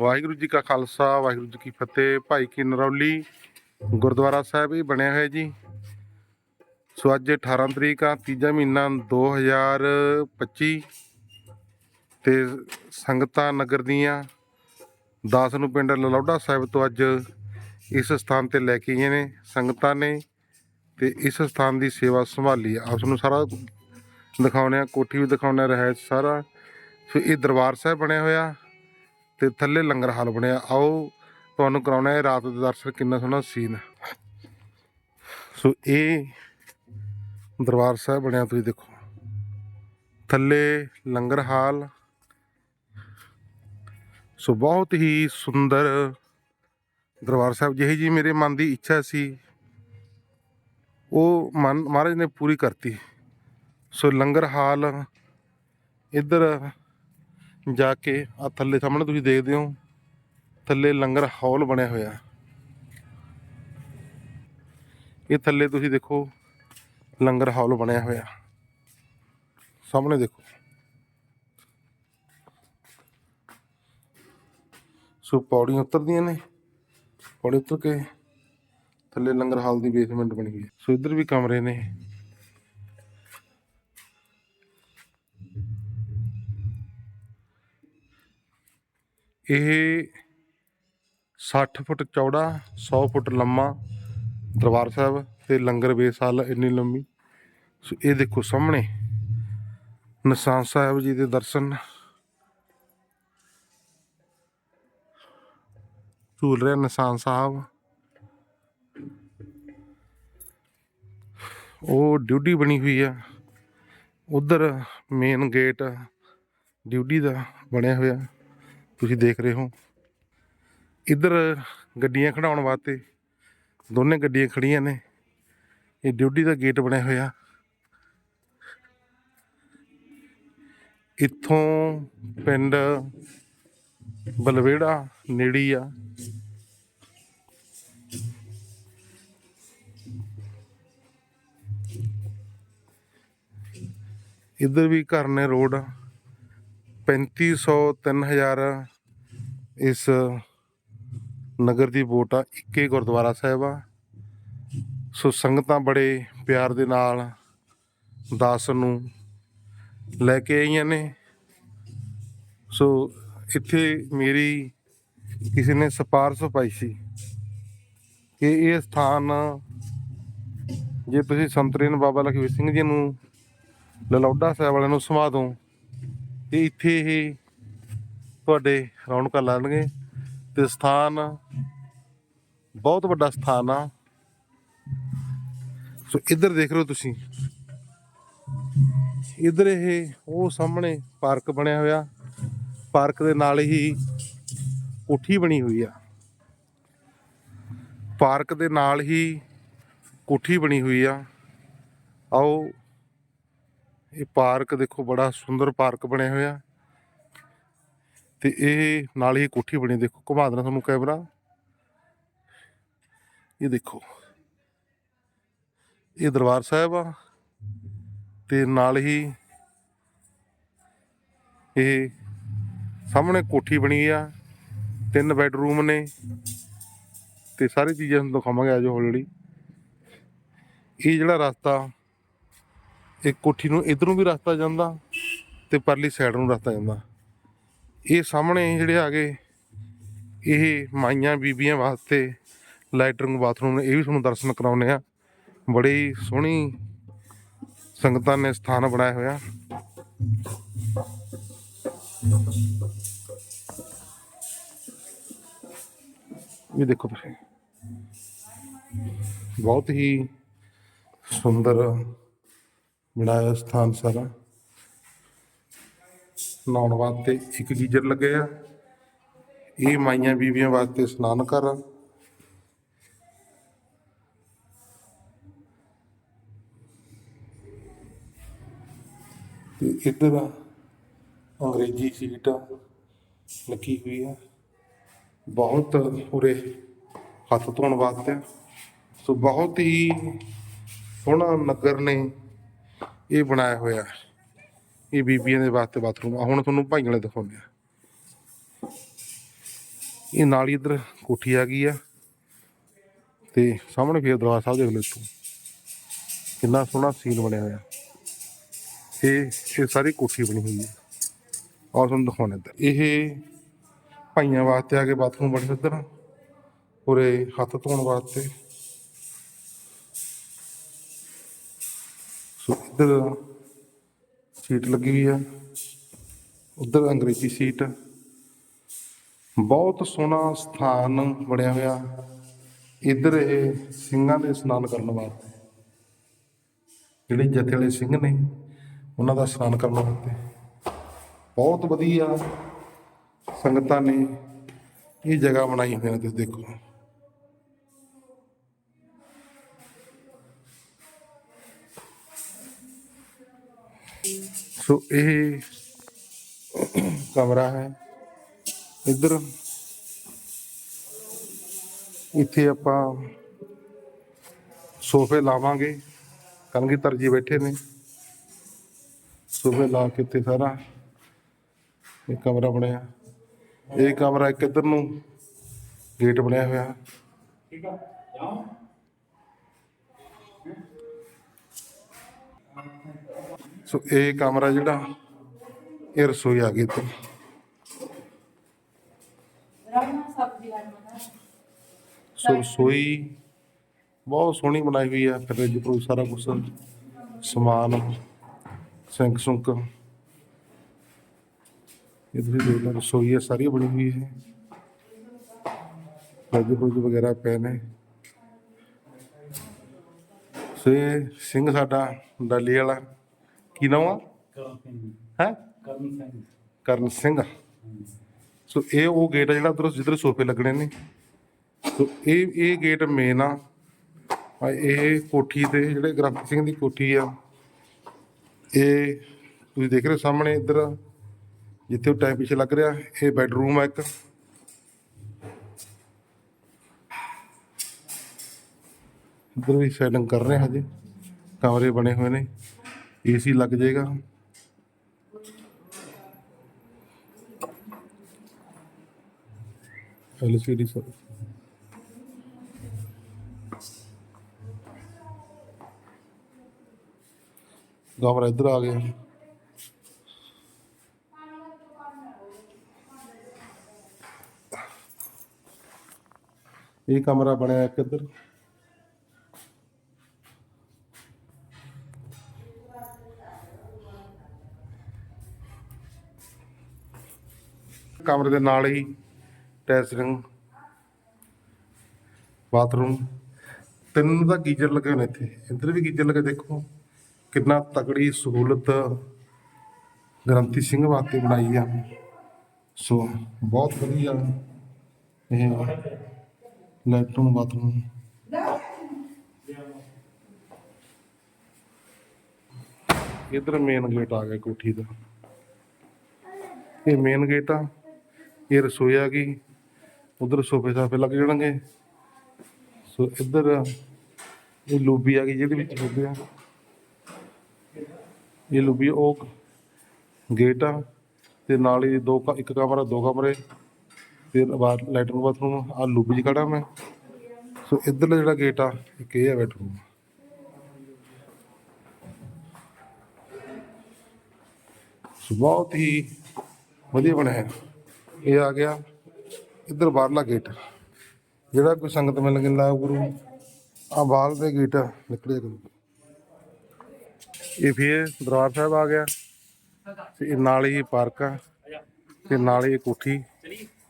ਵਾਹਿਗੁਰੂ ਜੀ ਕਾ ਖਾਲਸਾ, ਵਾਹਿਗੁਰੂ ਜੀ ਕੀ ਫਤਿਹ। ਭਾਈ ਕੀ ਨਰੌਲੀ, ਗੁਰਦੁਆਰਾ ਸਾਹਿਬ ਹੀ ਬਣਿਆ ਹੋਇਆ ਜੀ। ਸੋ ਅੱਜ 18 ਤਰੀਕ ਆ, ਤੀਜਾ ਮਹੀਨਾ 2025 ਤੇ ਸੰਗਤਾਂ ਨਗਰ ਦੀਆਂ 10 ਨੂੰ ਪਿੰਡ ਲਲੌਡਾ ਸਾਹਿਬ ਤੋਂ ਅੱਜ ਇਸ ਸਥਾਨ ਤੇ ਲੈ ਕੇ ਆਈਆਂ ਨੇ ਸੰਗਤਾਂ ਨੇ ਤੇ ਇਸ ਸਥਾਨ ਦੀ ਸੇਵਾ ਸੰਭਾਲੀ ਆ। ਆਪ ਨੂੰ ਸਾਰਾ ਦਿਖਾਉਣੇ ਆ, ਕੋਠੀ ਵੀ ਦਿਖਾਉਣੇ ਰਹਿ ਸਾਰਾ। ਸੋ ਇਹ ਦਰਬਾਰ ਸਾਹਿਬ ਬਣਿਆ ਹੋਇਆ। ਤੇ ਥੱਲੇ ਲੰਗਰ ਹਾਲ ਬਣਿਆ। ਆਓ, ਤੁਹਾਨੂੰ ਕਰਾਉਣਾ ਹੈ ਰਾਤ ਦੇ ਦਰਸ਼ਨ, ਕਿੰਨਾ ਸੋਹਣਾ ਸੀਨ ਸੋ ਇਹ ਦਰਬਾਰ ਸਾਹਿਬ ਬਣਿਆ, ਤੁਸੀਂ ਦੇਖੋ। ਥੱਲੇ ਲੰਗਰ ਹਾਲ। ਸੋ ਬਹੁਤ ਹੀ ਸੁੰਦਰ ਦਰਬਾਰ ਸਾਹਿਬ, ਜਿਹੀ ਜੀ ਮੇਰੇ ਮਨ ਦੀ ਇੱਛਾ ਸੀ, ਉਹ ਮਨ, ਮਹਾਰਾਜ ਨੇ ਪੂਰੀ ਕਰਤੀ। ਸੋ ਲੰਗਰ ਹਾਲ ਇੱਧਰ ਜਾ ਕੇ ਆ ਥੱਲੇ ਸਾਹਮਣੇ ਤੁਸੀਂ ਦੇਖਦੇ ਹੋ, ਥੱਲੇ ਲੰਗਰ ਹਾਲ ਬਣਿਆ ਹੋਇਆ। ਇਹ ਥੱਲੇ ਤੁਸੀਂ ਦੇਖੋ, ਲੰਗਰ ਹਾਲ ਬਣਿਆ ਹੋਇਆ। ਸਾਹਮਣੇ ਦੇਖੋ। ਸੋ ਪੌੜੀਆਂ ਉਤਰਦੀਆਂ ਨੇ, ਪੌੜੀ ਉਤਰ ਕੇ ਥੱਲੇ ਲੰਗਰ ਹਾਲ ਦੀ ਬੇਸਮੈਂਟ ਬਣੀ ਹੋਈ ਸੋ ਇੱਧਰ ਵੀ ਕਮਰੇ ਨੇ। ਇਹ 60 ਫੁੱਟ ਚੌੜਾ 100 ਫੁੱਟ ਲੰਮਾ ਦਰਬਾਰ ਸਾਹਿਬ ਤੇ ਲੰਗਰ ਬੇਸਾਲ ਇੰਨੀ ਲੰਮੀ। ਸੋ ਇਹ ਦੇਖੋ ਸਾਹਮਣੇ, ਨਿਸ਼ਾਨ ਸਾਹਿਬ ਜੀ ਦੇ ਦਰਸ਼ਨ। ਝੂਲ ਰਿਹਾ ਨਿਸ਼ਾਨ ਸਾਹਿਬ। ਉਹ ਡਿਊਟੀ ਬਣੀ ਹੋਈ ਆ। ਉਧਰ ਮੇਨ ਗੇਟ ਡਿਊਟੀ ਦਾ ਬਣਿਆ ਹੋਇਆ। ਤੁਸੀਂ ਦੇਖ ਰਹੇ ਹੋ। ਇੱਧਰ ਗੱਡੀਆਂ ਖੜਾਉਣ ਵਾਸਤੇ ਦੋਨੇ ਗੱਡੀਆਂ ਖੜੀਆਂ ਨੇ। ਇਹ ਡਿਊਟੀ ਦਾ ਗੇਟ ਬਣਿਆ ਹੋਇਆ। ਇੱਥੋਂ ਪਿੰਡ ਬਲਵੇੜਾ ਨੇੜੀ ਆ। ਇੱਧਰ ਵੀ ਘਰ ਨੇ ਰੋਡ। ਆ 3500 3000 ਇਸ ਨਗਰ ਦੀ ਵੋਟ ਆ, ਇੱਕੇ ਗੁਰਦੁਆਰਾ ਸਾਹਿਬ ਆ। ਸੋ ਸੰਗਤਾਂ ਬੜੇ ਪਿਆਰ ਦੇ ਨਾਲ ਦਾਸ ਨੂੰ ਲੈ ਕੇ ਆਈਆਂ ਨੇ। ਸੋ ਇੱਥੇ ਮੇਰੀ ਕਿਸੇ ਨੇ ਸਿਫਾਰਸ਼ ਪਾਈ ਸੀ ਕਿ ਇਹ ਸਥਾਨ ਜੇ ਤੁਸੀਂ ਸੰਤਰੀਨ ਬਾਬਾ ਲਖਵੀਰ ਸਿੰਘ ਜੀ ਨੂੰ, ਲਲੌਡਾ ਸਾਹਿਬ ਵਾਲਿਆਂ ਨੂੰ ਸਮਾ ਦੋ ਤੇ ਇੱਥੇ ਇਹ ਤੁਹਾਡੇ ਰੌਣਕਾਂ ਲਾਣਗੇ ਤੇ ਸਥਾਨ ਬਹੁਤ ਵੱਡਾ ਸਥਾਨ ਆ। ਸੋ ਇੱਧਰ ਦੇਖ ਰਹੇ ਹੋ ਤੁਸੀਂ। ਇੱਧਰ ਇਹ ਉਹ ਸਾਹਮਣੇ ਪਾਰਕ ਬਣਿਆ ਹੋਇਆ। ਪਾਰਕ ਦੇ ਨਾਲ ਹੀ ਕੋਠੀ ਬਣੀ ਹੋਈ ਆ। ਪਾਰਕ ਦੇ ਨਾਲ ਹੀ ਕੋਠੀ ਬਣੀ ਹੋਈ ਆ। ਆਓ ਇਹ ਪਾਰਕ ਦੇਖੋ ਬੜਾ ਸੁੰਦਰ ਪਾਰਕ ਬਣਿਆ ਹੋਇਆ। ਤੇ ਇਹ ਨਾਲ ਹੀ ਕੋਠੀ ਬਣੀ ਦੇਖੋ, ਘੁਮਾ ਦੇਣਾ ਤੁਹਾਨੂੰ ਕੈਮਰਾ। ਇਹ ਦੇਖੋ, ਇਹ ਦਰਬਾਰ ਸਾਹਿਬ ਆ। ਤੇ ਨਾਲ ਹੀ ਇਹ ਸਾਹਮਣੇ ਕੋਠੀ ਬਣੀ ਆ, ਤਿੰਨ ਬੈਡਰੂਮ ਨੇ। ਤੇ ਸਾਰੀ ਚੀਜ਼ਾਂ ਤੁਹਾਨੂੰ ਦਿਖਾਵਾਂਗੇ ਆਜੋ ਹੌਲੀ। ਇਹ ਜਿਹੜਾ ਰਸਤਾ ਇਹ ਕੋਠੀ ਨੂੰ ਇਧਰੋਂ ਵੀ ਰਸਤਾ ਜਾਂਦਾ ਤੇ ਪਰਲੀ ਸਾਈਡ ਨੂੰ ਰਸਤਾ ਜਾਂਦਾ। ਇਹ ਸਾਹਮਣੇ ਜਿਹੜੇ ਆ ਗਏ ਇਹ ਮਾਈਆਂ ਬੀਬੀਆਂ ਵਾਸਤੇ ਲੈਟਰਿੰਗ ਬਾਥਰੂਮ ਇਹ ਵੀ ਤੁਹਾਨੂੰ ਦਰਸ਼ਨ ਕਰਾਉਨੇ ਆ ਬੜੀ ਸੋਹਣੀ ਸੰਗਤਾਂ ਨੇ ਸਥਾਨ ਬਣਾਇਆ ਹੋਇਆ। ਇਹ ਦੇਖੋ ਤੁਸੀਂ। ਬਹੁਤ ਹੀ ਸੁੰਦਰ ਬਣਾਇਆ ਸਥਾਨ ਸਾਰਾ। ਨਹਾਉਣ ਵਾਸਤੇ ਇੱਕ ਗੀਜ਼ਰ ਲੱਗਿਆ ਇਹ ਮਾਈਆਂ ਬੀਬੀਆਂ ਵਾਸਤੇ ਇਸ਼ਨਾਨ ਕਰ ਤੇ ਇੱਧਰ ਅੰਗਰੇਜ਼ੀ ਸੀਟ ਲੱਗੀ ਹੋਈ ਹੈ ਬਹੁਤ ਉਰੇ ਹੱਥ ਧੋਣ ਵਾਸਤੇ। ਸੋ ਬਹੁਤ ਹੀ ਸੋਹਣਾ ਨਗਰ ਨੇ ਇਹ ਬਣਾਇਆ ਹੋਇਆ ਇਹ ਬੀਬੀਆਂ ਦੇ ਵਾਸਤੇ ਬਾਥਰੂਮ ਆ। ਹੁਣ ਤੁਹਾਨੂੰ ਭਾਈਆਂ ਵਾਲੇ ਦਿਖਾਉਂਦੇ ਆ ਇਹ ਨਾਲ ਹੀ ਇੱਧਰ ਕੋਠੀ ਆ ਗਈ ਆ। ਤੇ ਸਾਹਮਣੇ ਫੇਰ ਦਰਬਾਰ ਸਾਹਿਬ ਦੇਖ ਲਓ ਇੱਥੋਂ। ਕਿੰਨਾ ਸੋਹਣਾ ਸੀਨ ਬਣਿਆ ਹੋਇਆ। ਇਹ ਇਹ ਸਾਰੀ ਕੋਠੀ ਬਣੀ ਹੋਈ ਹੈ। ਆਹ ਤੁਹਾਨੂੰ ਦਿਖਾਉਣੇ ਇੱਧਰ। ਇਹ ਭਾਈਆਂ ਵਾਸਤੇ ਆ ਕੇ ਬਾਥਰੂਮ ਬਣੇ ਇੱਧਰ। ਉਰੇ ਹੱਥ ਧੋਣ ਵਾਸਤੇ। ਇੱਧਰ ਸੀਟ ਲੱਗੀ ਹੋਈ ਆ। ਉੱਧਰ ਅੰਗਰੇਜ਼ੀ ਸੀਟ। ਬਹੁਤ ਸੋਹਣਾ ਸਥਾਨ ਬਣਿਆ ਹੋਇਆ। ਇੱਧਰ ਇਹ ਸਿੰਘਾਂ ਦੇ ਇਸ਼ਨਾਨ ਕਰਨ ਵਾਸਤੇ। ਜਿਹੜੇ ਜਥੇ ਵਾਲੇ ਸਿੰਘ ਨੇ, ਉਹਨਾਂ ਦਾ ਇਸ਼ਨਾਨ ਕਰਨ ਵਾਸਤੇ। ਬਹੁਤ ਵਧੀਆ ਸੰਗਤਾਂ ਨੇ ਇਹ ਜਗ੍ਹਾ ਬਣਾਈ ਹੋਈ ਹੈ ਤੁਸੀਂ ਦੇਖੋ। ਸੋ ਇਹ ਕਮਰਾ ਹੈ। ਇੱਧਰ ਇੱਥੇ ਆਪਾਂ ਸੋਫੇ ਲਾਵਾਂਗੇ। ਕਲਗੀਧਰ ਜੀ ਬੈਠੇ ਨੇ। ਸੋਫੇ ਲਾ ਕੇ ਇੱਥੇ ਸਾਰਾ ਇਹ ਕਮਰਾ ਬਣਿਆ। ਇਹ ਕਮਰਾ ਇੱਕ ਇੱਧਰ ਨੂੰ ਗੇਟ ਬਣਿਆ ਹੋਇਆ। ਸੋ ਇਹ ਕਮਰਾ ਜਿਹੜਾ ਇਹ ਰਸੋਈ ਆ ਗਈ ਇੱਥੇ। ਸੋ ਰਸੋਈ ਬਹੁਤ ਸੋਹਣੀ ਬਣਾਈ ਹੋਈ ਆ ਫਰਿੱਜ ਫਰੂਜ ਸਾਰਾ ਕੁਝ ਸਮਾਨ ਸਿੰਕ ਸੁੰਕ। ਇਹ ਤੁਸੀਂ ਦੇਖ ਲਓ ਰਸੋਈ ਹੈ ਸਾਰੀ ਬਣੀ ਹੋਈ ਹੈ। ਫਰਿੱਜ ਫਰੂਜ ਵਗੈਰਾ ਪਏ ਨੇ। ਸੋ ਸਿੰਘ ਸਾਡਾ ਡਾਲੀ ਵਾਲਾ। ਕੀ ਨਾਮ ਆ? ਹੈ? ਕਰਨ ਸਿੰਘ। ਸੋ ਇਹ ਉਹ ਗੇਟ ਆ ਜਿਹੜਾ ਉਧਰ ਜਿੱਧਰ ਸੋਫੇ ਲੱਗਣੇ ਨੇ। ਸੋ ਇਹ ਇਹ ਗੇਟ ਮੇਨ ਆ। ਇਹ ਕੋਠੀ ਤੇ ਜਿਹੜੇ ਗ੍ਰੰਥੀ ਸਿੰਘ ਦੀ ਕੋਠੀ ਆ। ਇਹ ਤੁਸੀਂ ਦੇਖ ਰਹੇ ਹੋ ਸਾਹਮਣੇ ਇੱਧਰ ਜਿੱਥੇ ਉਹ ਟਾਈਮ ਪਿੱਛੇ ਲੱਗ ਰਿਹਾ। ਇਹ ਬੈੱਡਰੂਮ ਆ ਇੱਕ। ਇੱਧਰ ਵੀ ਸੈਟਿੰਗ ਕਰ ਰਹੇ ਹਜੇ। ਕਮਰੇ ਬਣੇ ਹੋਏ ਨੇ। ਏਸੀ ਲੱਗ ਜਾਏਗਾ। LCD sir. ਕਮਰਾ ਇੱਧਰ ਆ ਗਿਆ। ਇਹ ਕਮਰਾ ਬਣਿਆ ਇੱਕ ਇੱਧਰ। ਕਮਰੇ ਦੇ ਨਾਲ ਹੀ ਟੈਸਰਿੰਗ, ਬਾਥਰੂਮ। ਤਿੰਨ ਦਾ ਗੀਜ਼ਰ ਲੱਗੇ ਨੇ ਇੱਥੇ। ਇੱਧਰ ਵੀ ਗੀਜ਼ਰ ਲੱਗੇ, ਦੇਖੋ ਕਿੰਨਾ ਤਕੜੀ ਸਹੂਲਤ ਗ੍ਰੰਥੀ ਸਿੰਘ ਵਾਸਤੇ ਬਣਾਈ ਆ। ਸੋ ਬਹੁਤ ਵਧੀਆ ਇਹ ਲੈਟਰੂਮ, ਬਾਥਰੂਮ। ਇਧਰ ਮੇਨ ਗੇਟ ਆ ਗਿਆ ਕੋਠੀ ਦਾ। ਇਹ ਮੇਨ ਗੇਟ ਆ। ਇਹ ਰਸੋਈ ਆ ਗਈ। ਉਧਰ ਸੋਫੇ ਸਾਫੇ ਲੱਗ ਜਾਣਗੇ। ਸੋ ਇੱਧਰ ਇਹ ਲੂਬੀ ਆ ਗਈ ਜਿਹਦੇ ਵਿੱਚ ਹੁੰਦੇ ਆ। ਇਹ ਲੂਬੀ, ਉਹ ਗੇਟ ਆ ਤੇ ਨਾਲ ਹੀ ਦੋ ਇੱਕ ਕਮਰਾ, ਦੋ ਕਮਰੇ। ਤੇ ਬਾਹਰ ਲੈਟਰਨ ਬਾਥਰੂਮ ਆ ਲੂਬੀ 'ਚ ਖੜਾ ਮੈਂ। ਸੋ ਇੱਧਰਲਾ ਜਿਹੜਾ ਗੇਟ ਆ, ਇੱਕ ਇਹ ਆ ਬੈਡਰੂਮ। ਸੋ ਬਹੁਤ ਹੀ ਵਧੀਆ ਬਣਿਆ। ਹੈ। ਇਹ ਆ ਗਿਆ। ਇੱਧਰ ਬਾਹਰਲਾ ਗੇਟ ਜਿਹੜਾ ਕੋਈ ਸੰਗਤ ਮਿਲ ਗਿੰਦਾ ਗੁਰੂ। ਆ ਬਾਹਰ ਦੇ ਗੇਟ ਨਿਕਲੇ ਗੁਰੂ। ਇਹ ਫਿਰ ਦਰਬਾਰ ਸਾਹਿਬ ਆ ਗਿਆ। ਤੇ ਇਹ ਨਾਲ ਹੀ ਪਾਰਕ ਆ। ਤੇ ਨਾਲ ਹੀ ਇਹ ਕੋਠੀ।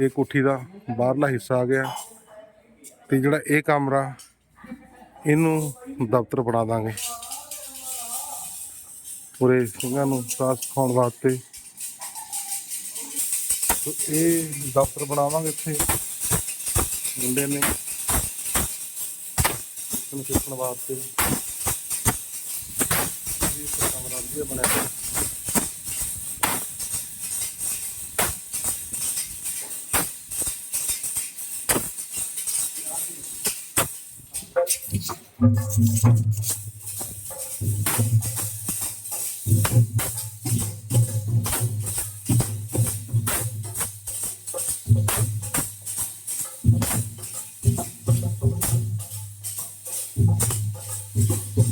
ਇਹ ਕੋਠੀ ਦਾ ਬਾਹਰਲਾ ਹਿੱਸਾ ਆ ਗਿਆ। ਤੇ ਜਿਹੜਾ ਇਹ ਕਮਰਾ ਇਹਨੂੰ ਦਫ਼ਤਰ ਬਣਾ ਦਾਂਗੇ। ਪੂਰੇ ਸਿੰਘਾਂ ਨੂੰ ਸਾਥ ਸਿਖਾਉਣ ਵਾਸਤੇ। तो ये दफ्तर बनावे इतने। मुंडे ने। खिपन वास्ते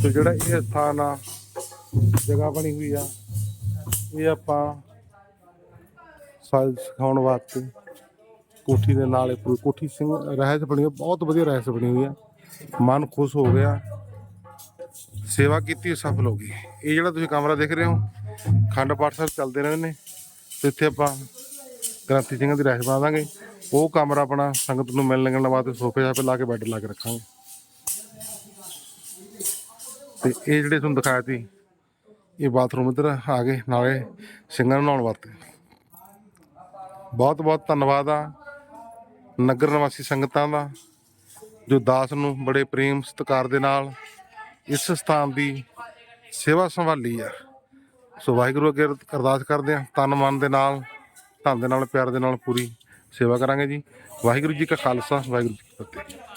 ਹੋਇਆ। ਜਿਹੜਾ ਇਹ ਸਥਾਨ ਆ, ਜਗ੍ਹਾ ਬਣੀ ਹੋਈ ਆ, ਇਹ ਆਪਾਂ ਸਾਇੰਸ ਸਿਖਾਉਣ ਵਾਸਤੇ ਕੋਠੀ ਦੇ ਨਾਲ ਇਹ ਪੂਰੀ ਕੋਠੀ ਸਿੰਘ ਰਹਿਸ ਬਣੀ ਹੋਈ ਬਹੁਤ ਵਧੀਆ ਰਹਿਸ ਬਣੀ ਹੋਈ ਆ। ਮਨ ਖੁਸ਼ ਹੋ ਗਿਆ। ਸੇਵਾ ਕੀਤੀ ਸਫਲ ਹੋ ਗਈ। ਇਹ ਜਿਹੜਾ ਤੁਸੀਂ ਕਮਰਾ ਦੇਖ ਰਹੇ ਹੋ, ਖੰਡ ਪਾਠ ਸਾਹਿਬ ਚੱਲਦੇ ਰਹਿੰਦੇ ਨੇ। ਤੇ ਇੱਥੇ ਆਪਾਂ ਗ੍ਰੰਥੀ ਸਿੰਘਾਂ ਦੀ ਰਹਿਸ ਬਣਾ ਦਾਂਗੇ ਉਹ ਕਮਰਾ ਆਪਣਾ ਸੰਗਤ ਨੂੰ ਮਿਲਣ ਲੱਗਣ ਵਾਸਤੇ ਸੋਫੇ ਸਾਫੇ ਲਾ ਕੇ ਬੈੱਡ ਲਾ ਕੇ ਰੱਖਾਂਗੇ। ਤੇ ਇਹ ਜਿਹੜੇ ਤੁਹਾਨੂੰ ਦਿਖਾਇਆ ਸੀ, ਇਹ ਬਾਥਰੂਮ ਇੱਧਰ ਆ ਗਏ, ਨਾਲੇ ਸਿੰਘਾਂ ਨੂੰ ਨਹਾਉਣ ਵਾਸਤੇ। ਬਹੁਤ ਬਹੁਤ ਧੰਨਵਾਦ ਆ ਨਗਰ ਨਿਵਾਸੀ ਸੰਗਤਾਂ ਦਾ, ਜੋ ਦਾਸ ਨੂੰ ਬੜੇ ਪ੍ਰੇਮ ਸਤਿਕਾਰ ਦੇ ਨਾਲ ਇਸ ਸਥਾਨ ਦੀ ਸੇਵਾ ਸੰਭਾਲੀ ਆ। ਸੋ ਵਾਹਿਗੁਰੂ ਅੱਗੇ ਅਰਦਾਸ ਕਰਦੇ ਆ, ਤਨ ਮਨ ਦੇ ਨਾਲ, ਧੰਨ ਦੇ ਨਾਲ, ਪਿਆਰ ਦੇ ਨਾਲ ਪੂਰੀ ਸੇਵਾ ਕਰਾਂਗੇ ਜੀ। ਵਾਹਿਗੁਰੂ ਜੀ ਕਾ ਖਾਲਸਾ, ਵਾਹਿਗੁਰੂ ਜੀ ਕੀ ਫਤਿਹ।